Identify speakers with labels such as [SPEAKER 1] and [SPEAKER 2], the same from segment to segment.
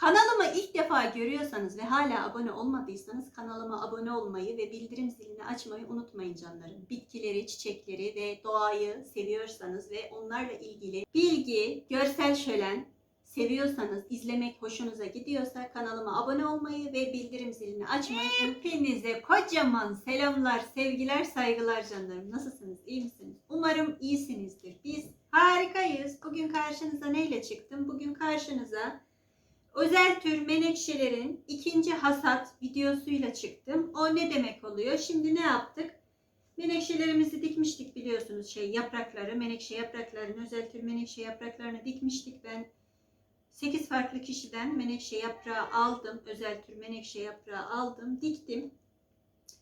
[SPEAKER 1] Kanalımı ilk defa görüyorsanız ve hala abone olmadıysanız kanalıma abone olmayı ve bildirim zilini açmayı unutmayın canlarım. Bitkileri, çiçekleri ve doğayı seviyorsanız ve onlarla ilgili bilgi, görsel şölen seviyorsanız, izlemek hoşunuza gidiyorsa kanalıma abone olmayı ve bildirim zilini açmayı. Hepinize kocaman selamlar, sevgiler, saygılar canlarım. Nasılsınız? İyi misiniz? Umarım iyisinizdir. Biz harikayız. Bugün karşınıza neyle çıktım? Bugün karşınıza özel tür menekşelerin ikinci hasat videosuyla çıktım. O ne demek oluyor? Şimdi ne yaptık? Menekşelerimizi dikmiştik biliyorsunuz şey yaprakları, menekşe yapraklarını, özel tür menekşe yapraklarını dikmiştik. Ben 8 farklı kişiden menekşe yaprağı aldım. Özel tür menekşe yaprağı aldım, diktim.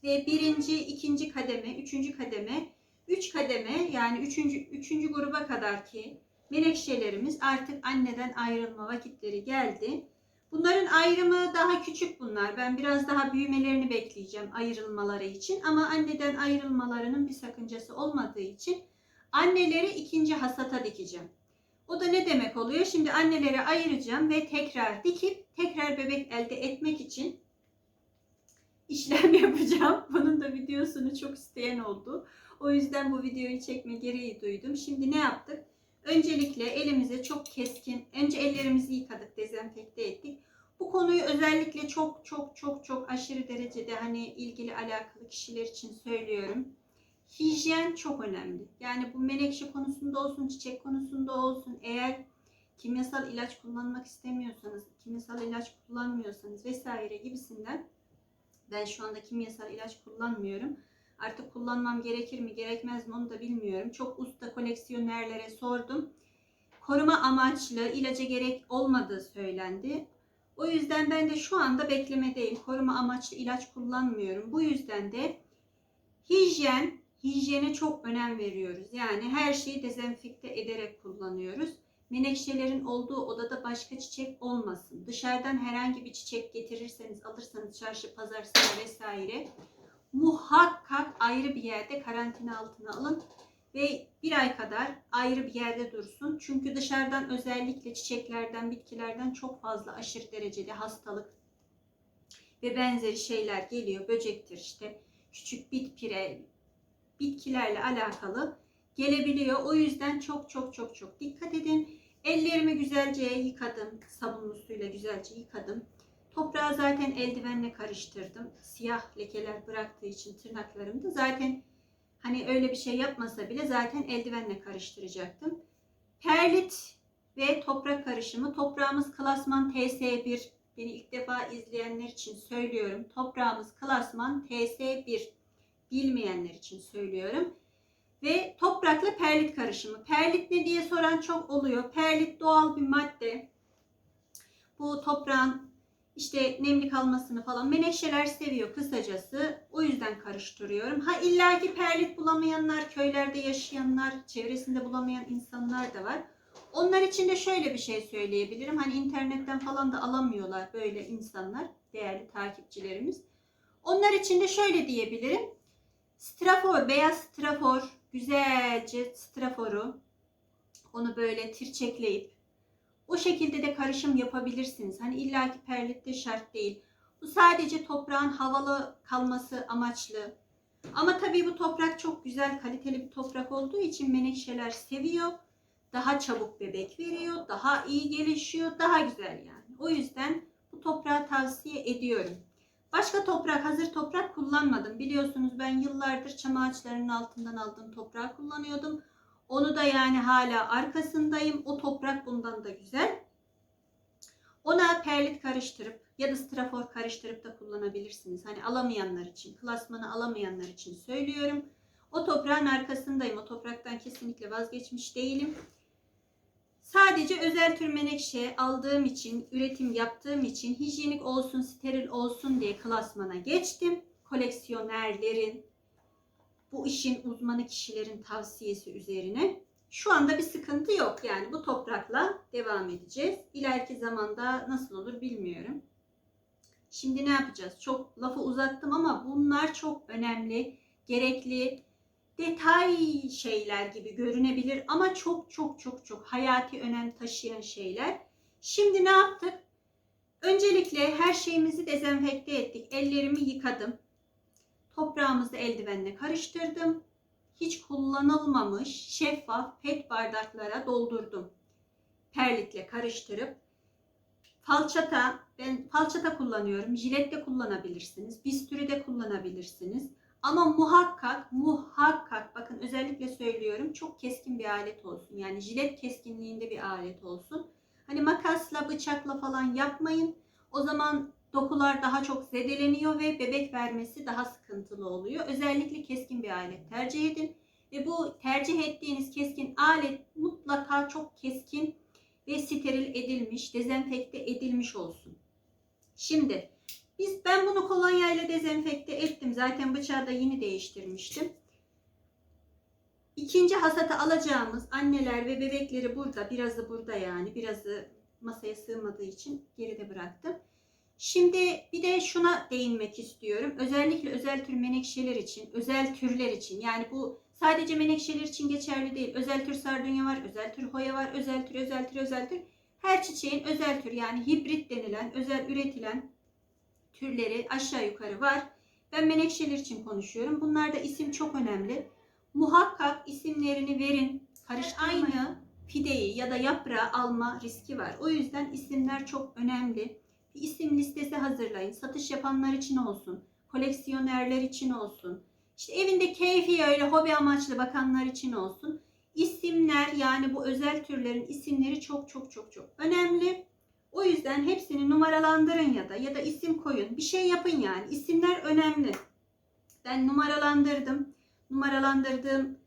[SPEAKER 1] Ve birinci, ikinci kademe, üçüncü kademe, üç kademe yani üçüncü, üçüncü gruba kadar ki menekşelerimiz artık anneden ayrılma vakitleri geldi. Bunların ayrımı daha küçük bunlar. Ben biraz daha büyümelerini bekleyeceğim ayrılmaları için. Ama anneden ayrılmalarının bir sakıncası olmadığı için anneleri ikinci hasata dikeceğim. O da ne demek oluyor? Şimdi anneleri ayıracağım ve tekrar dikip tekrar bebek elde etmek için işlem yapacağım. Bunun da videosunu çok isteyen oldu. O yüzden bu videoyu çekme gereği duydum. Şimdi ne yaptık? Öncelikle elimize çok keskin, önce ellerimizi yıkadık, dezenfekte ettik. Bu konuyu özellikle çok çok çok çok aşırı derecede hani ilgili alakalı kişiler için söylüyorum. Hijyen çok önemli. Yani bu menekşe konusunda olsun, çiçek konusunda olsun eğer kimyasal ilaç kullanmak istemiyorsanız, kimyasal ilaç kullanmıyorsanız vesaire gibisinden ben şu anda kimyasal ilaç kullanmıyorum. Artık kullanmam gerekir mi gerekmez mi onu da bilmiyorum. Çok usta koleksiyonerlere sordum. Koruma amaçlı ilaca gerek olmadığı söylendi. O yüzden ben de şu anda beklemedeyim. Koruma amaçlı ilaç kullanmıyorum. Bu yüzden de hijyen, hijyene çok önem veriyoruz. Yani her şeyi dezenfekte ederek kullanıyoruz. Menekşelerin olduğu odada başka çiçek olmasın. Dışarıdan herhangi bir çiçek getirirseniz, alırsanız çarşı, pazar, vesaire muhakkak ayrı bir yerde karantina altına alın ve bir ay kadar ayrı bir yerde dursun. Çünkü dışarıdan özellikle çiçeklerden, bitkilerden çok fazla aşırı derecede hastalık ve benzeri şeyler geliyor. Böcektir işte, küçük bit pire, bitkilerle alakalı gelebiliyor. O yüzden çok çok çok çok dikkat edin. Ellerimi güzelce yıkadım. Sabunlu suyla güzelce yıkadım. Toprağı zaten eldivenle karıştırdım. Siyah lekeler bıraktığı için tırnaklarımda zaten hani öyle bir şey yapmasa bile zaten eldivenle karıştıracaktım. Perlit ve toprak karışımı. Toprağımız klasman TS1. Beni ilk defa izleyenler için söylüyorum. Toprağımız klasman TS1. Bilmeyenler için söylüyorum. Ve toprakla perlit karışımı. Perlit ne diye soran çok oluyor. Perlit doğal bir madde. Bu toprağın işte nemli kalmasını falan menekşeler seviyor kısacası. O yüzden karıştırıyorum. Ha illaki perlit bulamayanlar, köylerde yaşayanlar, çevresinde bulamayan insanlar da var. Onlar için de şöyle bir şey söyleyebilirim. Hani internetten falan da alamıyorlar böyle insanlar, değerli takipçilerimiz. Onlar için de şöyle diyebilirim. Strafor, beyaz strafor, güzelce straforu onu böyle tirçekleyip o şekilde de karışım yapabilirsiniz. Hani illaki perlitte şart değil. Bu sadece toprağın havalı kalması amaçlı. Ama tabii bu toprak çok güzel, kaliteli bir toprak olduğu için menekşeler seviyor. Daha çabuk bebek veriyor, daha iyi gelişiyor, daha güzel yani. O yüzden bu toprağı tavsiye ediyorum. Başka toprak, hazır toprak kullanmadım. Biliyorsunuz ben yıllardır çam ağaçlarının altından aldığım toprağı kullanıyordum. Onu da yani hala arkasındayım. O toprak bundan da güzel. Ona perlit karıştırıp ya da strafor karıştırıp da kullanabilirsiniz. Hani alamayanlar için, klasmanı alamayanlar için söylüyorum. O toprağın arkasındayım. O topraktan kesinlikle vazgeçmiş değilim. Sadece özel tür menekşe aldığım için, üretim yaptığım için hijyenik olsun, steril olsun diye klasmana geçtim. Koleksiyonerlerin, bu işin uzmanı kişilerin tavsiyesi üzerine. Şu anda bir sıkıntı yok. Yani bu toprakla devam edeceğiz. İleriki zamanda nasıl olur bilmiyorum. Şimdi ne yapacağız? Çok lafı uzattım ama bunlar çok önemli, gerekli, detay şeyler gibi görünebilir ama çok çok çok çok hayati önem taşıyan şeyler. Şimdi ne yaptık? Öncelikle her şeyimizi dezenfekte ettik. Ellerimi yıkadım. Toprağımızı eldivenle karıştırdım. Hiç kullanılmamış şeffaf pet bardaklara doldurdum. Perlikle karıştırıp falçata, ben falçata kullanıyorum. Jilet de kullanabilirsiniz. Bisturi de kullanabilirsiniz. Ama muhakkak, muhakkak bakın özellikle söylüyorum çok keskin bir alet olsun. Yani jilet keskinliğinde bir alet olsun. Hani makasla, bıçakla falan yapmayın. O zaman dokular daha çok zedeleniyor ve bebek vermesi daha sıkıntılı oluyor. Özellikle keskin bir alet tercih edin. Ve bu tercih ettiğiniz keskin alet mutlaka çok keskin ve steril edilmiş, dezenfekte edilmiş olsun. Şimdi biz ben bunu kolonya ile dezenfekte ettim. Zaten bıçağı da yeni değiştirmiştim. İkinci hasata alacağımız anneler ve bebekleri burada. Birazı burada yani. Birazı masaya sığmadığı için geride bıraktım. Şimdi bir de şuna değinmek istiyorum. Özellikle özel tür menekşeler için, özel türler için. Yani bu sadece menekşeler için geçerli değil. Özel tür sardunya var, özel tür hoya var, özel tür, özel tür, özel tür. Her çiçeğin özel tür yani hibrit denilen, özel üretilen türleri aşağı yukarı var. Ben menekşeler için konuşuyorum. Bunlarda isim çok önemli. Muhakkak isimlerini verin. Karıştırmayın. Aynı fideyi ya da yaprağı alma riski var. O yüzden isimler çok önemli. Bir isim listesi hazırlayın. Satış yapanlar için olsun. Koleksiyonerler için olsun. İşte evinde keyfi öyle hobi amaçlı bakanlar için olsun. İsimler yani bu özel türlerin isimleri çok çok çok çok önemli. O yüzden hepsini numaralandırın ya da ya da isim koyun. Bir şey yapın yani. İsimler önemli. Ben numaralandırdım. Numaralandırdığım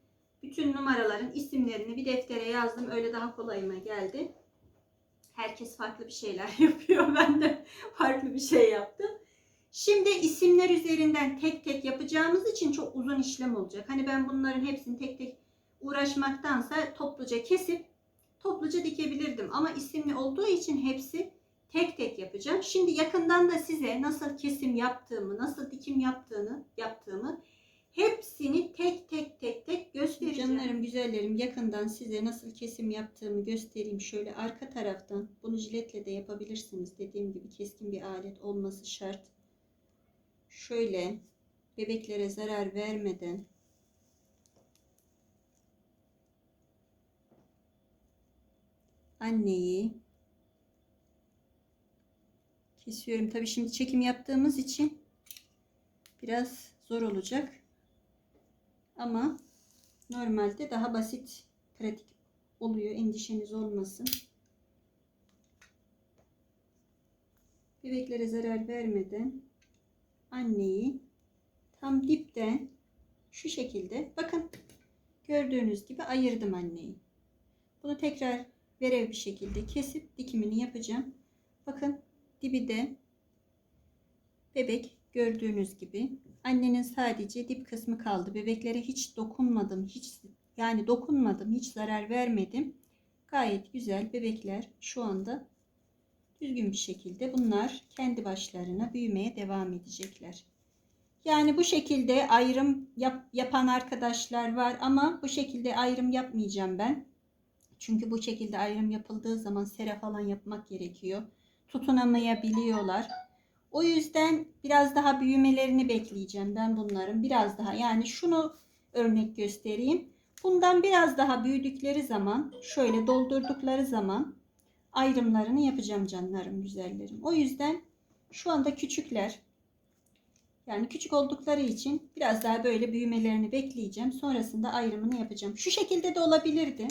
[SPEAKER 1] bütün numaraların isimlerini bir deftere yazdım. Öyle daha kolayıma geldi. Herkes farklı bir şeyler yapıyor. Ben de farklı bir şey yaptım. Şimdi isimler üzerinden tek tek yapacağımız için çok uzun işlem olacak. Hani ben bunların hepsini tek tek uğraşmaktansa topluca kesip topluca dikebilirdim. Ama isimli olduğu için hepsi tek tek yapacağım. Şimdi yakından da size nasıl kesim yaptığımı, nasıl dikim yaptığını yaptığımı hepsini tek tek tek tek göstereceğim. Canlarım, güzellerim yakından size nasıl kesim yaptığımı göstereyim. Şöyle arka taraftan bunu jiletle de yapabilirsiniz. Dediğim gibi keskin bir alet olması şart. Şöyle bebeklere zarar vermeden anneyi kesiyorum. Tabii şimdi çekim yaptığımız için biraz zor olacak. Ama normalde daha basit, pratik oluyor. Endişeniz olmasın. Bebeklere zarar vermeden anneyi tam dipten şu şekilde bakın gördüğünüz gibi ayırdım anneyi. Bunu tekrar verev bir şekilde kesip dikimini yapacağım. Bakın dibi de bebek gördüğünüz gibi annenin sadece dip kısmı kaldı. Bebeklere hiç dokunmadım. Hiç yani dokunmadım. Hiç zarar vermedim. Gayet güzel bebekler şu anda düzgün bir şekilde bunlar kendi başlarına büyümeye devam edecekler. Yani bu şekilde ayrım yap, yapan arkadaşlar var ama bu şekilde ayrım yapmayacağım ben. Çünkü bu şekilde ayrım yapıldığı zaman sera falan yapmak gerekiyor. Tutunamayabiliyorlar. O yüzden biraz daha büyümelerini bekleyeceğim ben bunların. Biraz daha yani şunu örnek göstereyim. Bundan biraz daha büyüdükleri zaman şöyle doldurdukları zaman ayrımlarını yapacağım canlarım güzellerim. O yüzden şu anda küçükler yani küçük oldukları için biraz daha böyle büyümelerini bekleyeceğim. Sonrasında ayrımını yapacağım. Şu şekilde de olabilirdi.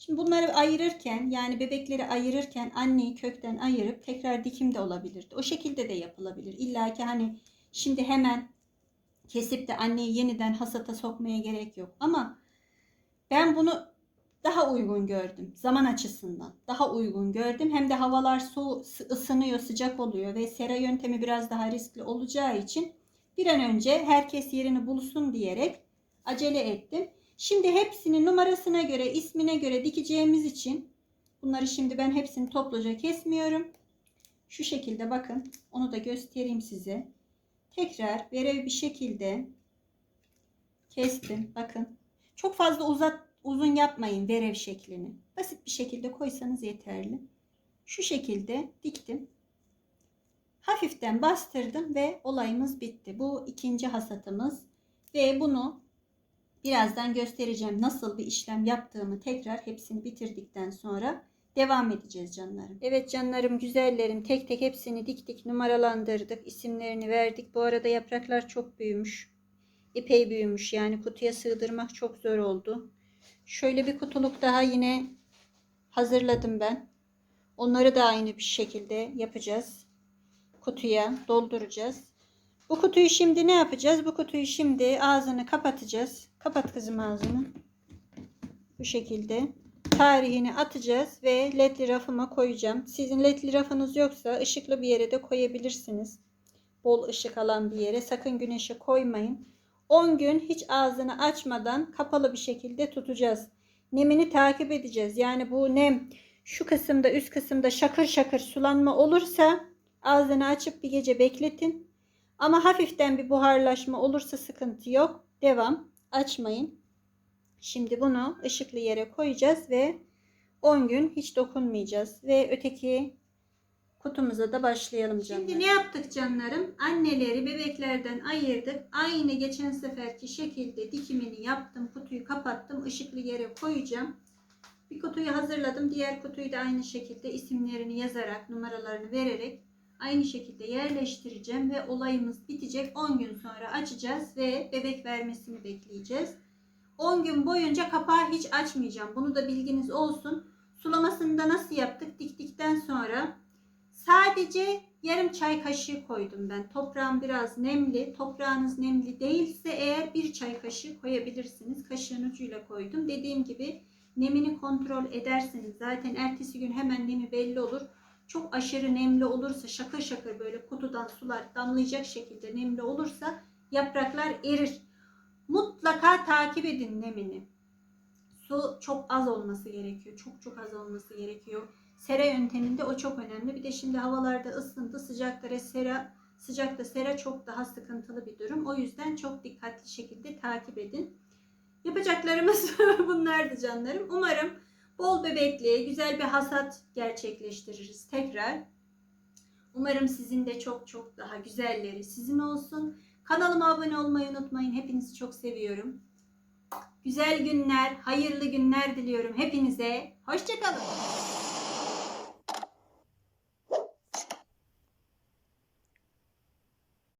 [SPEAKER 1] Şimdi bunları ayırırken yani bebekleri ayırırken anneyi kökten ayırıp tekrar dikim de olabilirdi. O şekilde de yapılabilir. İlla ki hani şimdi hemen kesip de anneyi yeniden hasata sokmaya gerek yok. Ama ben bunu daha uygun gördüm. Zaman açısından daha uygun gördüm. Hem de havalar su ısınıyor, sıcak oluyor ve sera yöntemi biraz daha riskli olacağı için bir an önce herkes yerini bulsun diyerek acele ettim. Şimdi hepsini numarasına göre, ismine göre dikeceğimiz için bunları şimdi ben hepsini topluca kesmiyorum. Şu şekilde bakın. Onu da göstereyim size. Tekrar verev bir şekilde kestim. Bakın. Çok fazla uzat uzun yapmayın verev şeklini. Basit bir şekilde koysanız yeterli. Şu şekilde diktim. hafiften bastırdım ve olayımız bitti. Bu ikinci hasatımız ve bunu birazdan göstereceğim nasıl bir işlem yaptığımı tekrar hepsini bitirdikten sonra devam edeceğiz canlarım. Evet canlarım güzellerim tek tek hepsini diktik numaralandırdık isimlerini verdik. Bu arada yapraklar çok büyümüş. Epey büyümüş yani kutuya sığdırmak çok zor oldu. Şöyle bir kutuluk daha yine hazırladım ben. Onları da aynı bir şekilde yapacağız. Kutuya dolduracağız. Bu kutuyu şimdi ne yapacağız? Bu kutuyu şimdi ağzını kapatacağız. Kapat kızım ağzını. Bu şekilde. Tarihini atacağız ve ledli rafıma koyacağım. Sizin ledli rafınız yoksa ışıklı bir yere de koyabilirsiniz. Bol ışık alan bir yere. Sakın güneşe koymayın. 10 gün hiç ağzını açmadan kapalı bir şekilde tutacağız. Nemini takip edeceğiz. Yani bu nem şu kısımda üst kısımda şakır şakır sulanma olursa ağzını açıp bir gece bekletin. Ama hafiften bir buharlaşma olursa sıkıntı yok. Devam. Açmayın. Şimdi bunu ışıklı yere koyacağız ve 10 gün hiç dokunmayacağız. Ve öteki kutumuza da başlayalım canlarım. Şimdi ne yaptık canlarım? Anneleri bebeklerden ayırdık. Aynı geçen seferki şekilde dikimini yaptım. Kutuyu kapattım. Işıklı yere koyacağım. Bir kutuyu hazırladım. Diğer kutuyu da aynı şekilde isimlerini yazarak, numaralarını vererek aynı şekilde yerleştireceğim ve olayımız bitecek. 10 gün sonra açacağız ve bebek vermesini bekleyeceğiz. 10 gün boyunca kapağı hiç açmayacağım. Bunu da bilginiz olsun. Sulamasını da nasıl yaptık? Diktikten sonra sadece yarım çay kaşığı koydum ben. Toprağım biraz nemli. Toprağınız nemli değilse eğer bir çay kaşığı koyabilirsiniz. Kaşığın ucuyla koydum. Dediğim gibi nemini kontrol ederseniz zaten ertesi gün hemen nemi belli olur. Çok aşırı nemli olursa şakır şakır böyle kutudan sular damlayacak şekilde nemli olursa yapraklar erir. Mutlaka takip edin nemini. Su çok az olması gerekiyor. Çok çok az olması gerekiyor. Sera yönteminde o çok önemli. Bir de şimdi havalarda ısındı. Sıcakta sera sıcakta sera çok daha sıkıntılı bir durum. O yüzden çok dikkatli şekilde takip edin. Yapacaklarımız bunlardı canlarım. Umarım bol bebekli, güzel bir hasat gerçekleştiririz tekrar. Umarım sizin de çok çok daha güzelleri sizin olsun. Kanalıma abone olmayı unutmayın. Hepinizi çok seviyorum. Güzel günler, hayırlı günler diliyorum hepinize. Hoşçakalın.